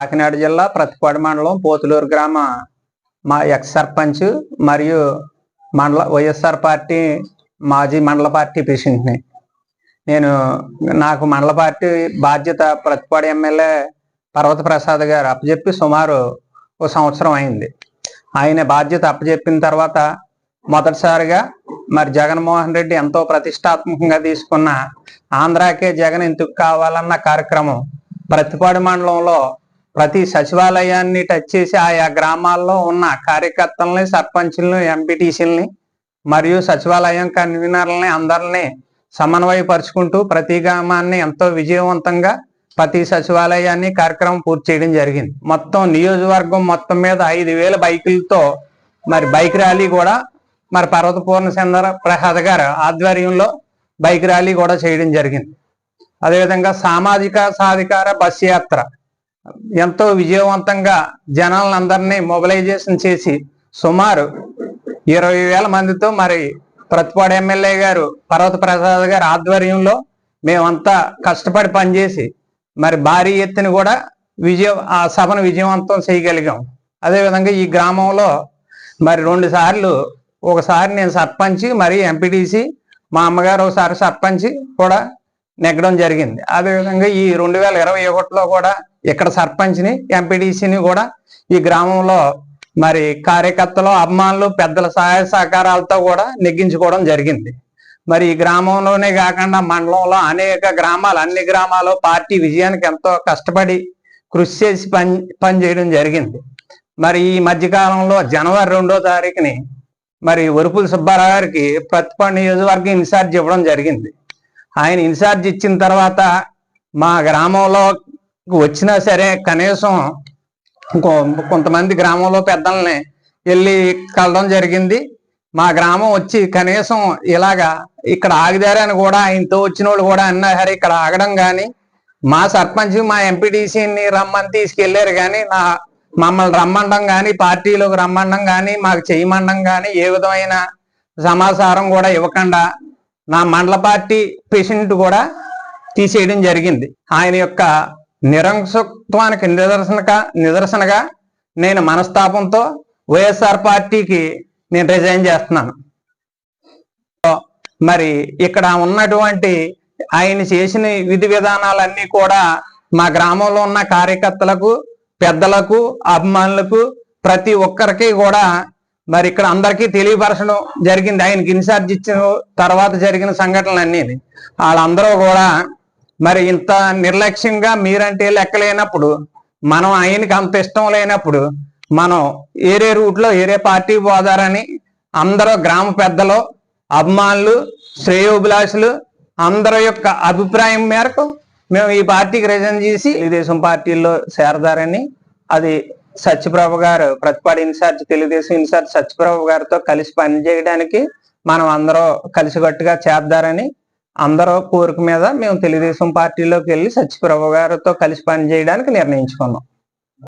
కాకినాడ జిల్లా ప్రతిపాడు మండలం పోతులూరు గ్రామ. మా ఎక్స్ సర్పంచ్ మరియు మండల వైఎస్ఆర్ పార్టీ మాజీ మండల పార్టీ ప్రెసిడెంట్ని. నేను నాకు మండల పార్టీ బాధ్యత ప్రతిపాడు ఎమ్మెల్యే పర్వత ప్రసాద్ గారు అప్పచెప్పి సుమారు ఒక సంవత్సరం అయింది. ఆయన బాధ్యత అప్పచెప్పిన తర్వాత మొదటిసారిగా మరి జగన్మోహన్ రెడ్డి ఎంతో ప్రతిష్టాత్మకంగా తీసుకున్న ఆంధ్రాకే జగన్ ఎందుకు కావాలన్న కార్యక్రమం ప్రతిపాడు మండలంలో ప్రతి సచివాలయాన్ని టచ్ చేసి ఆయా గ్రామాల్లో ఉన్న కార్యకర్తల్ని సర్పంచులను ఎంపీటీసీలని మరియు సచివాలయం కన్వీనర్లని అందరినీ సమన్వయపరుచుకుంటూ ప్రతి గ్రామాన్ని ఎంతో విజయవంతంగా ప్రతి సచివాలయాన్ని కార్యక్రమం పూర్తి చేయడం జరిగింది. మొత్తం నియోజకవర్గం మొత్తం మీద ఐదు వేల బైకులతో మరి బైక్ ర్యాలీ కూడా మరి పర్వత పూర్ణచంద్ర ప్రసాద్ గారు ఆధ్వర్యంలో బైక్ ర్యాలీ కూడా చేయడం జరిగింది. అదేవిధంగా సామాజిక సాధికార బస్ యాత్ర ఎంతో విజయవంతంగా జనాలందరినీ మొబిలైజేషన్ చేసి సుమారు ఇరవై వేల మందితో మరి ప్రతిపాడు ఎమ్మెల్యే గారు పర్వత ప్రసాద్ గారి ఆధ్వర్యంలో మేమంతా కష్టపడి పనిచేసి మరి భారీ ఎత్తున కూడా విజయ ఆ సభను విజయవంతం చేయగలిగాం. అదేవిధంగా ఈ గ్రామంలో మరి రెండు సార్లు ఒకసారి నేను సర్పంచ్ మరి ఎంపీటీసీ మా అమ్మగారు ఒకసారి సర్పంచ్ కూడా నెగ్గడం జరిగింది. అదేవిధంగా ఈ రెండు వేల ఇరవై ఒకటిలో కూడా ఇక్కడ సర్పంచ్ని ఎంపీడీసీని కూడా ఈ గ్రామంలో మరి కార్యకర్తలు అభిమానులు పెద్దల సహాయ సహకారాలతో కూడా నెగ్గించుకోవడం జరిగింది. మరి ఈ గ్రామంలోనే కాకుండా మండలంలో అనేక గ్రామాలు అన్ని గ్రామాలు పార్టీ విజయానికి ఎంతో కష్టపడి కృషి చేసి పని పనిచేయడం జరిగింది. మరి ఈ మధ్యకాలంలో జనవరి రెండో తారీఖుని మరి వరుపుల సుబ్బారావు గారికి ప్రతిపాడు నియోజకవర్గం ఇన్ఛార్జ్ ఇవ్వడం జరిగింది. ఆయన ఇన్ఛార్జ్ ఇచ్చిన తర్వాత మా గ్రామంలో వచ్చినా సరే కనీసం కొంతమంది గ్రామంలో పెద్దల్ని వెళ్ళి కలడం జరిగింది. మా గ్రామం వచ్చి కనీసం ఇలాగా ఇక్కడ ఆగిదారని కూడా ఆయనతో వచ్చిన వాళ్ళు కూడా అన్నారు ఇక్కడ ఆగడం కానీ మా సర్పంచ్ మా ఎంపీటీసీని రమ్మని తీసుకెళ్ళారు కానీ నా మమ్మల్ని రమ్మండం కానీ పార్టీలోకి రమ్మండం కానీ మాకు చేయమండం కానీ ఏ విధమైన సమాచారం కూడా ఇవ్వకుండా నా మండల పార్టీ ప్రెసిడెంట్ కూడా తీసేయడం జరిగింది. ఆయన యొక్క నిరంకుశత్వానికి నిదర్శనగా నిదర్శనగా నేను మనస్తాపంతో వైఎస్ఆర్ పార్టీకి నేను రిజైన్ చేస్తున్నాను. మరి ఇక్కడ ఉన్నటువంటి ఆయన చేసిన విధి విధానాలన్నీ కూడా మా గ్రామంలో ఉన్న కార్యకర్తలకు పెద్దలకు అభిమానులకు ప్రతి ఒక్కరికి కూడా మరి ఇక్కడ అందరికీ తెలియపరచడం జరిగింది. ఆయనకి ఇన్ఛార్జ్ ఇచ్చిన తర్వాత జరిగిన సంఘటనలన్నీ వాళ్ళందరూ కూడా మరి ఇంత నిర్లక్ష్యంగా మీరంటే లెక్కలేనప్పుడు మనం ఆయనకి అంత ఇష్టం లేనప్పుడు మనం ఏరే రూట్లో ఏరే పార్టీ పోదారని అందరూ గ్రామ పెద్దలు అభిమానులు శ్రేయోభిలాషులు అందరి యొక్క అభిప్రాయం మేరకు మేము ఈ పార్టీకి రిజైన్ చేసి తెలుగుదేశం పార్టీలో చేరదారని అది సత్యప్రభ గారు ప్రతిపాడు ఇన్ఛార్జ్ తెలుగుదేశం ఇన్ఛార్జ్ సత్యప్రభ గారితో కలిసి పనిచేయడానికి మనం అందరూ కలిసికట్టుగా చేద్దారని అందరూ కోరిక మీద మేము తెలుగుదేశం పార్టీలోకి వెళ్ళి సత్యప్రభ గారితో కలిసి పనిచేయడానికి నిర్ణయించుకున్నాం.